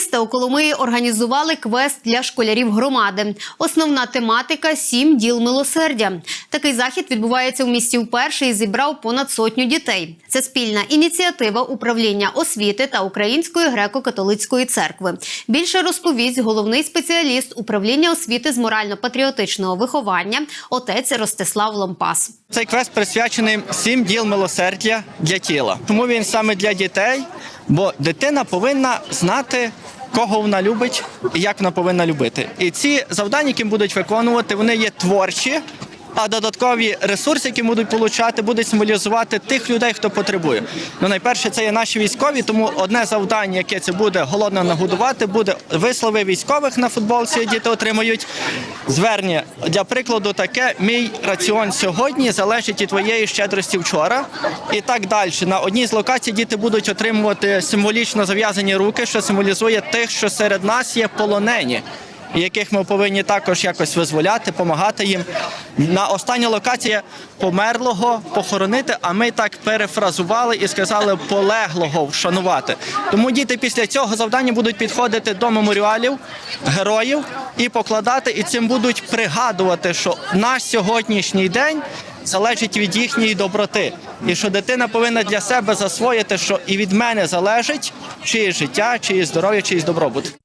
міста у Коломиї організували квест для школярів громади. Основна тематика сім діл милосердя. Такий захід відбувається у місті вперше і зібрав понад сотню дітей. Це спільна ініціатива управління освіти та Української греко-католицької церкви. Більше розповість головний спеціаліст управління освіти з морально-патріотичного виховання отець Ростислав Ломпас. Цей квест присвячений сім діл милосердя для тіла. Тому він саме для дітей, бо дитина повинна знати. Кого вона любить і як вона повинна любити. І ці завдання, які будуть виконувати, вони є творчі, а додаткові ресурси, які будуть получати, будуть символізувати тих людей, хто потребує. Ну, найперше, це є наші військові, тому одне завдання, яке це буде голодно нагодувати, буде вислови військових на футболці. Діти отримають звернення. Для прикладу, таке мій раціон сьогодні залежить від твоєї щедрості вчора. І так далі. На одній з локацій діти будуть отримувати символічно зав'язані руки, що символізує тих, що серед нас є полонені. Яких ми повинні також якось визволяти, допомагати їм. На остання локація померлого похоронити, а ми так перефразували і сказали полеглого вшанувати. Тому діти після цього завдання будуть підходити до меморіалів героїв і покладати, і цим будуть пригадувати, що наш сьогоднішній день залежить від їхньої доброти, і що дитина повинна для себе засвоїти, що і від мене залежить чиє життя, чиє здоров'я, чиїсь добробут.